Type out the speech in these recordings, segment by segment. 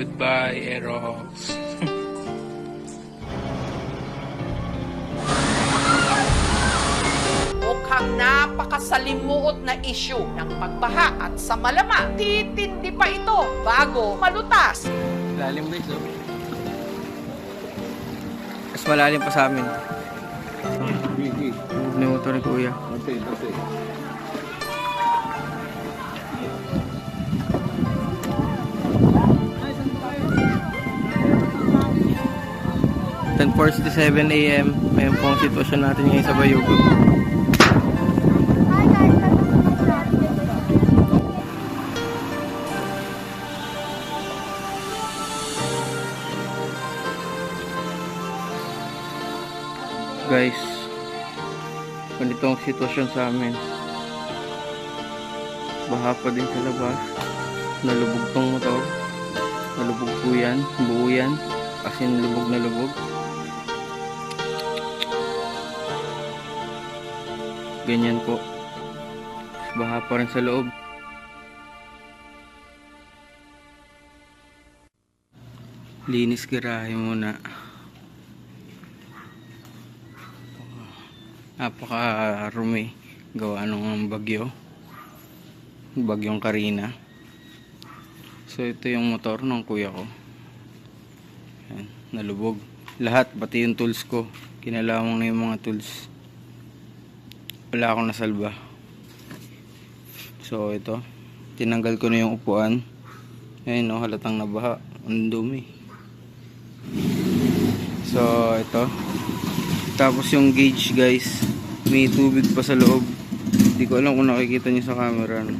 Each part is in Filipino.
Goodbye, Erox. Mukhang napakasalimuot na issue ng pagbaha at sa malama. Titindi pa ito bago malutas. Lalim guys, oh. Mas malalim pa sa amin. Yung motor ni kuya. Ate, ate. 10.47 a.m. Mayroon pong sitwasyon natin ngayon sa Bayugo. Guys, ganito ang sitwasyon sa amin. Baha pa din sa labas. Nalubog tong motor. Nalubog po yan. Buo yan. As in, lubog na lubog. Ganyan po. Baha pa rin sa loob. Linis garahe muna. Napaka-rumi. Gawa nung bagyo. Bagyong Karina. So ito yung motor ng kuya ko. Yan, nalubog. Lahat, pati yung tools ko. Kinalamang na yung mga tools. Wala akong nasalba. So ito, tinanggal ko na yung upuan. Ayun no, halatang nabaha. Ang dumi. So ito. Tapos yung gauge guys, may tubig pa sa loob. Hindi ko alam kung nakikita niyo sa camera. No?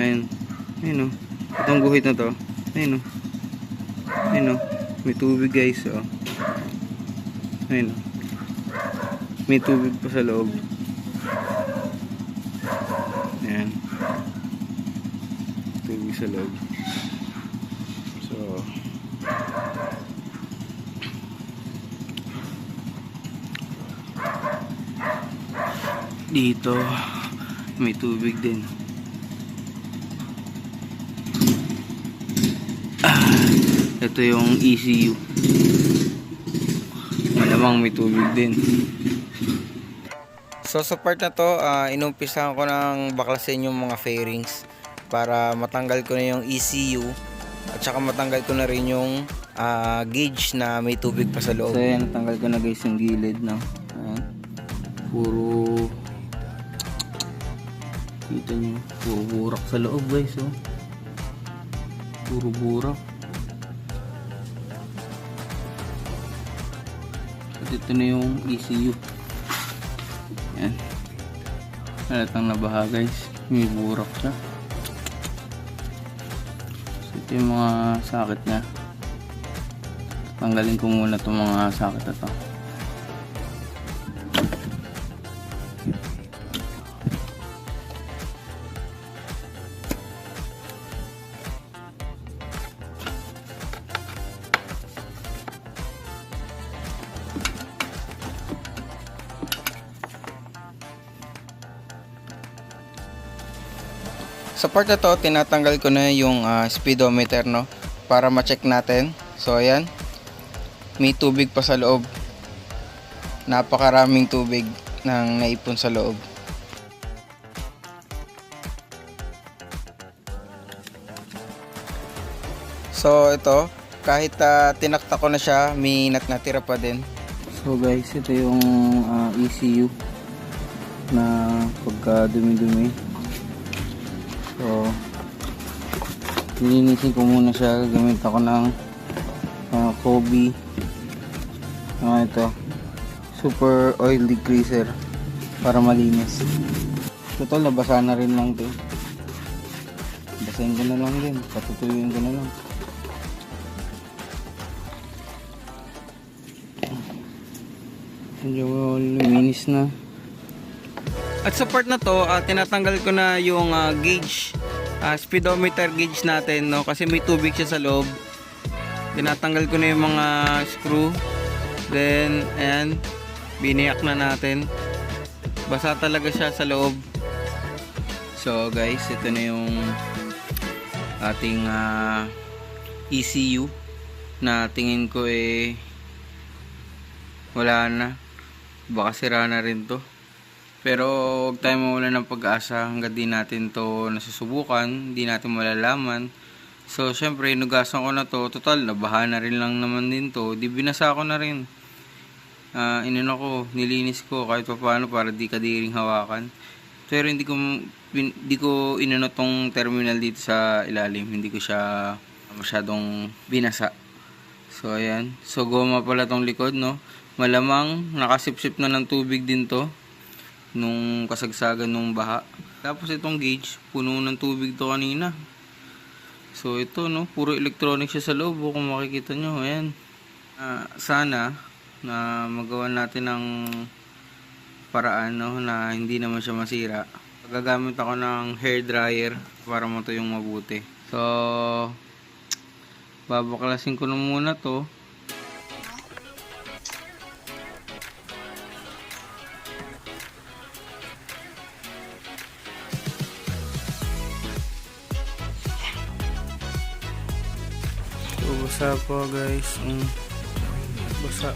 Ayun. Ayun o. Itong guhit na to. Ayun o. Ayun o. May tubig guys oh. Ayun o. May tubig pa sa loob. Ayan. Tubig sa loob. So, dito may tubig din. Ah, ito yung ECU. Malamang may tubig din. So sa part na to, uh, inumpisahan ko ng baklasin yung mga fairings para matanggal ko na yung ECU at saka matanggal ko na rin yung ah, gauge na may tubig pa sa loob. So yan, natanggal ko na guys yung gilid no. Ayan. Puro kita nyo, puro burak sa loob guys oh. Puro burak. At ito na yung ECU. Yan. Halatang nabaha guys. May burak siya. So ito yung mga sakit niya. Tanggalin ko muna itong mga sakit na to. Sa part na to, tinatanggal ko na yung ah, speedometer, no? Para ma-check natin. So, ayan. May tubig pa sa loob. Napakaraming tubig nang naipon sa loob. So, ito. Kahit ah, tinakta ko na siya, may nat natira pa din. So, guys, ito yung ah, ECU na pagka dumi-dumi. So, linisin ko muna siya. Gamit ako ng uh, Kobe. Ano ito? Super oil degreaser para malinis. Total, nabasa na rin lang to. Basahin ko na lang din. Patutuyuin ko na lang. Medyo luminis na. At sa part na to, ah, tinatanggal ko na yung ah, gauge, ah, speedometer gauge natin, no? Kasi may tubig siya sa loob. Tinatanggal ko na yung mga screw. Then, ayan, biniyak na natin. Basa talaga siya sa loob. So, guys, ito na yung ating ah, ECU na tingin ko eh wala na. Baka sira na rin to. Pero huwag tayo mawala ng pag-asa hanggang di natin to nasusubukan, di natin malalaman. So, syempre, inugasan ko na to. Total, nabaha na rin lang naman din to. Di binasa ko na rin. Ah, inano ko, nilinis ko kahit pa paano para di kadiring hawakan. Pero hindi ko hindi ko inano tong terminal dito sa ilalim. Hindi ko siya masyadong binasa. So, ayan. So, goma pala tong likod, no? Malamang nakasipsip na ng tubig din to nung kasagsagan nung baha. Tapos itong gauge, puno ng tubig to kanina. So ito no, puro electronic siya sa loob oh, kung makikita nyo. Ayan. Ah, sana na magawa natin ng paraan no, na hindi naman siya masira. Gagamit ako ng hair dryer para matuyong mabuti. So, babaklasin ko na muna to. So, basa po guys. Mm. Basa.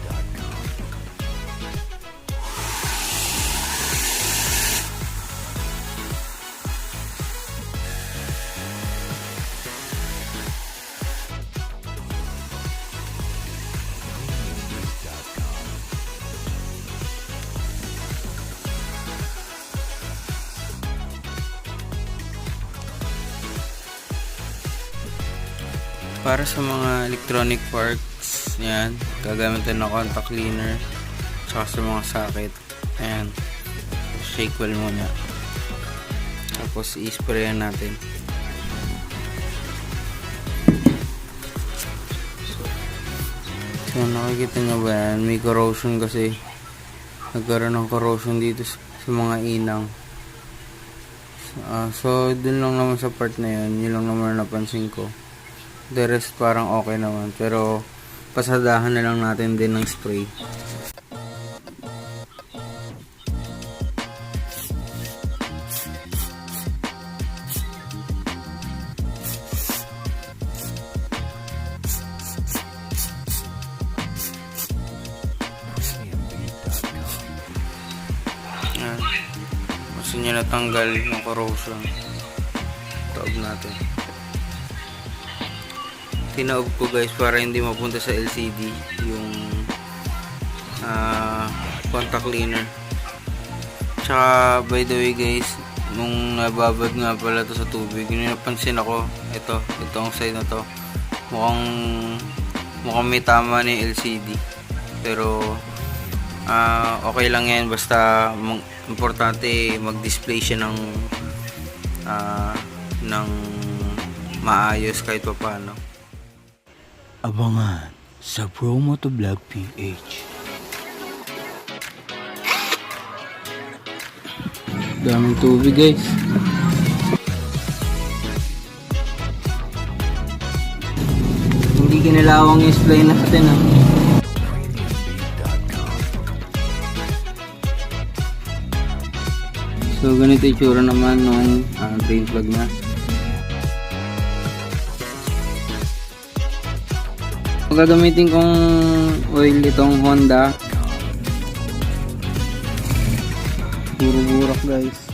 Para sa mga electronic parts, yan, gagamitin na contact cleaner, tsaka sa mga socket, ayan, shake well muna. Tapos, i-sprayan natin. So, nakikita nyo ba yan? May corrosion kasi. Nagkaroon ng corrosion dito sa, mga inang. Ah, so, dun lang naman sa part na yun. Yun lang naman napansin ko. The rest parang okay naman. Pero pasadahan na lang natin din ng spray. Yan. Gusto niya natanggal yung corrosion. Taob natin tinaob ko guys para hindi mapunta sa LCD yung ah, contact cleaner. Tsaka by the way guys nung nababad nga pala to sa tubig yun napansin ako ito itong side na to. Mukhang mukhang may tama na LCD pero ah, okay lang yan basta importante mag-display siya ng ah, ng maayos kahit pa paano Abangan sa Promo to Vlog PH. Daming tubig guys. Hindi kinalawang splay natin ah. So ganito yung tsura naman nung ah, drain plug na. Gagamitin kong oil itong Honda. Puro burak guys.